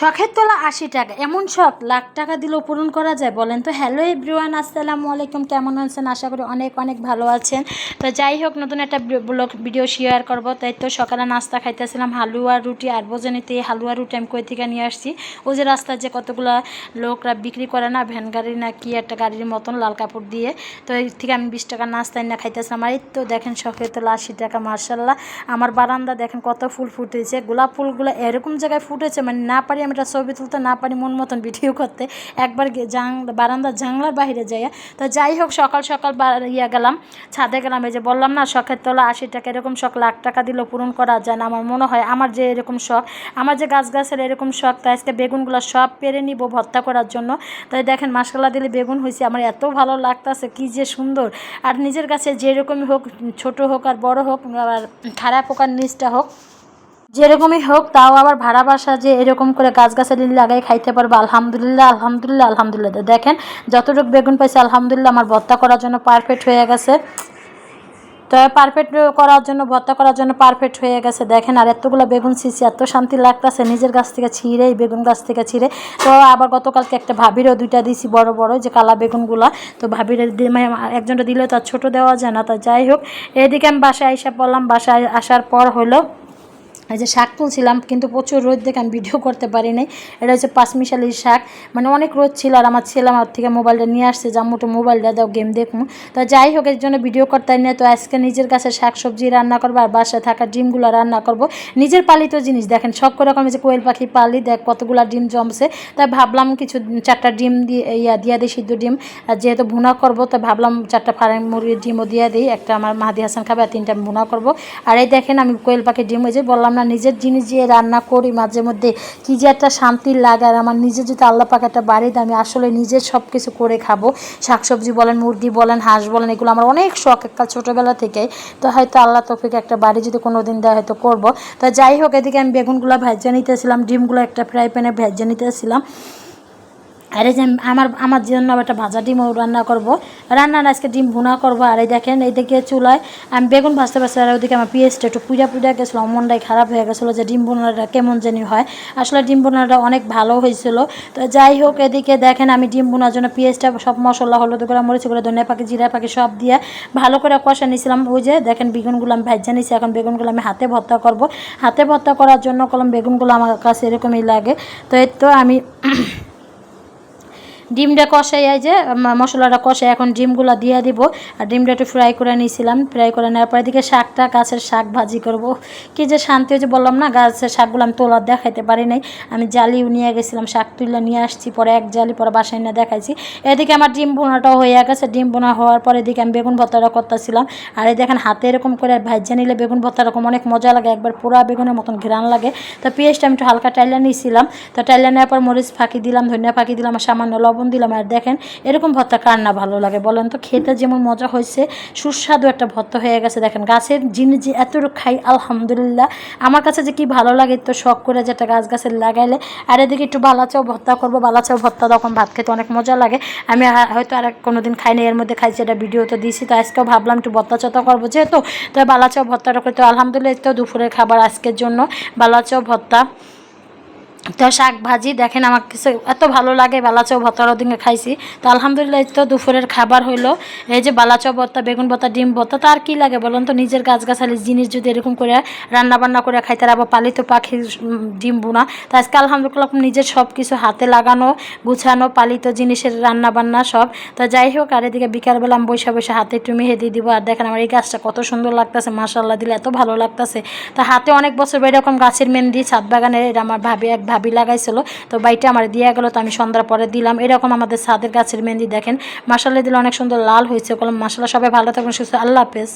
শখের তোলা আশি টাকা, এমন শখ লাখ টাকা দিলেও পূরণ করা যায় বলেন তো। হ্যালো এভরিওয়ান আসসালামু আলাইকুম, কেমন আছেন? আশা করি অনেক অনেক ভালো আছেন। তো যাই হোক, নতুন একটা ব্লগ ভিডিও শেয়ার করব। তাই তো সকালে নাস্তা খাইতেছিলাম, হালুয়া রুটি আর বোঝানিতে হালুয়া রুটি আমি কই থেকে নিয়ে আসছি? ওই যে রাস্তায় যে কতগুলো লোকরা বিক্রি করে না, ভ্যান গাড়ি না কি একটা গাড়ির মতন লাল কাপড় দিয়ে, তো এই থেকে আমি বিশ টাকা নাস্তা না খাইতেছিলাম। আর এই তো দেখেন শখের তোলা আশি টাকা মার্শাল্লাহ আমার বারান্দা দেখেন কত ফুল ফুটেছে। গোলাপ ফুলগুলো এরকম জায়গায় ফুটেছে মানে না পারি এটা ছবি তুলতে না পারি, মন মতন ভিডিও করতে। একবার বারান্দার জাংলার বাইরে যাইয়া, তো যাই হোক সকাল সকাল ইয়া গেলাম, ছাদে গেলাম, এই যে বললাম না, শখের তোলা আশি টাকা, এরকম শখ লাখ টাকা দিলেও পূরণ করা যায় না। আমার মনে হয় আমার যে এরকম শখ, আমার যে গাছ গাছের এরকম শখ তাই আজকে বেগুনগুলো সব পেরে নিব ভর্তা করার জন্য। তাই দেখেন মাসকালা দিলে বেগুন হয়েছে আমার এত ভালো লাগতাছে, কি যে সুন্দর। আর নিজের কাছে যেরকমই হোক, ছোট হোক আর বড় হোক, আর খারাপ হোক আর নিচটা হোক যেরকমই হোক, তাও আবার ভাড়া বাসা যে এরকম করে গাছ গাছালি লাগাই খাইতে পারব, আলহামদুলিল্লাহ আলহামদুলিল্লাহ আলহামদুলিল্লাহ। দেখেন, যতটুকু বেগুন পাইছে, আলহামদুলিল্লাহ, আমার ভর্তা করার জন্য পারফেক্ট হয়ে গেছে। তো পারফেক্ট করার জন্য ভর্তা করার জন্য পারফেক্ট হয়ে গেছে। দেখেন, আর এতগুলো বেগুন ছিঁচি এত শান্তি লাগতেছে, নিজের গাছ থেকে ছিঁড়ে বেগুন গাছ থেকে ছিঁড়ে। তো আবার গতকালকে একটা ভাবিরও দুইটা দিয়েছি বড় বড় যে কালা বেগুনগুলা। তো ভাবির মানে একজনটা দিলেও তার ছোট দেওয়া যায় না, তো যাই হোক, এদিকে আমি বাসায় আইসা পড়লাম। বাসায় আসার পর হলো এই যে শাক তুলছিলাম, কিন্তু প্রচুর রোদ দেখে আমি ভিডিও করতে পারি নাই। এটা হচ্ছে পাঁচমিশালির শাক। মানে অনেক রোদ ছিল আর আমার ছেলে আমার থেকে মোবাইলটা নিয়ে আসছে জাম্মুটো মোবাইলটা দাও গেম দেখব তো যাই হোক, এর জন্য ভিডিও করতে না তো আজকে নিজের কাছে শাক সবজি রান্না করব আর বাসায় থাকা ডিমগুলো রান্না করব। নিজের পালিত জিনিস দেখেন, সব রকম যে কোয়েল পাখি পালি, দেখ কতগুলো ডিম জমছে। তাই ভাবলাম কিছু চারটা ডিম দিয়ে, ইয়া দিয়া দিই, সিদ্ধ ডিম। আর যেহেতু ভুনা করব তো ভাবলাম চারটা ফার্ম মুরগির ডিমও দিয়ে দিই। একটা আমার মাহাদি হাসান খাবে, আর তিনটা ভুনা করব। আর এই দেখেন আমি কোয়েল পাখির ডিম, ওই যে বললাম না নিজের জিনিস দিয়ে রান্না করি মাঝে মধ্যে। কি যে একটা শান্তি লাগে আর আমার নিজে যদি আল্লাহ পাক একটা বাড়ি আমি আসলে নিজের সব কিছু করে খাব। শাকসবজি বলেন, মুরগি বলেন, হাঁস বলেন, এগুলো আমার অনেক শখ একটা ছোটোবেলা থেকে তো হয়তো আল্লাহ তফিকে একটা বাড়ি যদি কোনো দিন দেয়, হয়তো করব। তো যাই হোক, এদিকে আমি বেগুনগুলো ভেজে নিতেছিলাম, ডিমগুলো একটা ফ্রাই প্যানে ভেজে নিতেছিলাম। আর এই যে আমার আমার জন্য একটা ভাজা ডিমও রান্না করব। রান্নার আজকে ডিম ভুনা করব। আর এই দেখেন এইদিকে চুলায় আমি বেগুন ভাজতে ভাজতে আর ওইদিকে আমার পেঁয়াজটা একটু পুজা পুজা গেছিল, মনটাই খারাপ হয়ে গেছিল যে ডিম বোনাটা কেমন জানি হয়। আসলে ডিম বোনাটা অনেক ভালো হয়েছিল। তো যাই হোক, এদিকে দেখেন আমি ডিম বোনার জন্য পেঁয়াজটা সব মশলা, হলুদ করে মরিচ করে ধনিয়া পাখি জিরা পাখি সব দিয়ে ভালো করে কষা নিয়েছিলাম। ওই যে দেখেন বেগুনগুলো আমি ভাজা নিয়েছি, এখন বেগুনগুলো আমি হাতে ভর্তা করব। হাতে ভর্তা করার জন্য কলম বেগুনগুলো আমার কাছে এরকমই লাগে। তো এই তো আমি ডিমটা কষাই যে মশলাটা কষাই এখন ডিমগুলো দিয়ে দিব। আর ডিমটা একটু ফ্রাই করে নিয়েছিলাম। ফ্রাই করে নেওয়ার পরে দিকে শাকটা গাছের শাক ভাজি করব। কি যে শান্তি হয়েছে বললাম না, গাছের শাকগুলো আমি তোলার দেখাইতে পারি নাই। আমি জালিও নিয়ে গেছিলাম, শাক তুলে নিয়ে আসছি, পরে এক জালি পরে বাসায় না দেখাইছি। এদিকে আমার ডিম বোনাটাও হয়ে গেছে। ডিম বোনা হওয়ার পরে এদিকে আমি বেগুন ভর্তাটা করতেছিলাম। আর এই দেখেন হাতে এরকম করে ভাজ্যা নিলে বেগুন ভর্তা এরকম অনেক মজা লাগে, একবার পুরা বেগুনের মতন ঘ্রাণ লাগে। তো পেঁয়াজটা আমি একটু হালকা টাইলা নিয়েছিলাম। তো টাইলা নেওয়ার পর মরিচ ফাঁকি দিলাম, ধনিয়া ফাঁকি দিলাম, আর সামান্য লবণ দিলাম আর দেখেন এরকম ভর্তা কার না ভালো লাগে বলেন তো, খেতে যেমন মজা হয়েছে, সুস্বাদু একটা ভর্তা হয়ে গেছে। দেখেন গাছের জিনিস যে এতটুকু খাই, আলহামদুলিল্লাহ। আমার কাছে যে কি ভালো লাগে তো শখ করে যেটা গাছ গাছের লাগাইলে। আর এদিকে একটু বালাচাও ভর্তা করব, বালাচাও ভর্তা তখন ভাত খেতে অনেক মজা লাগে। আমি হয়তো আর কোনো দিন খাইনি এর মধ্যে খাইছি, এটা ভিডিও তো দিয়েছি, তো আজকেও ভাবলাম একটু ভর্তা চতা করব যেহেতু। তো বালাচাও ভর্তাটা করতে, আলহামদুলিল্লাহ, তো দুপুরের খাবার আজকের জন্য। বালাচাও ভর্তা। তো শাক ভাজি, দেখেন আমার কাছে এত ভালো লাগে বালাচাও ভর্তার দিনে খাইছি। তো আলহামদুলিল্লাহ তো দুপুরের খাবার হইল। এই যে বালাচাও ভর্তা, বেগুন ভর্তা, ডিম ভর্তা তার কি লাগে বলুন তো? নিজের গাছগাছালি জিনিস যদি এরকম করে রান্না বান্না করে খাইতে আর আবার পালিত পাখি ডিম বোনা, তো আজকে আলহামদুলিল্লাহ নিজের সব কিছু হাতে লাগানো, গুছানো, পালিত জিনিসের রান্না বান্না সব। তো যাই হোক, আর এদিকে বিকালবেলা আমি বসে বসে হাতে একটু মেহে দিয়ে দিব। আর দেখেন আমার এই গাছটা কত সুন্দর লাগতেছে মাসাল্লাহ দিলে এত ভালো লাগতেছে। তো হাতে অনেক বছর এরকম গাছের মেহেন্দি, ছাদ বাগানের, এটা আমার ভাবি, এক ভাবি লাগাইছিল। তো বাইটা আমার দিয়ে গেলো, তো আমি সন্ধ্যার পরে দিলাম। এরকম আমাদের ছাদের গাছের মেহেন্দি দেখেন। মাসাল্লাহ দিলে অনেক সুন্দর লাল হয়েছে। কলম মাসালা সবাই ভালো থাকুন সুস্থ আল্লাহ হাফেজ।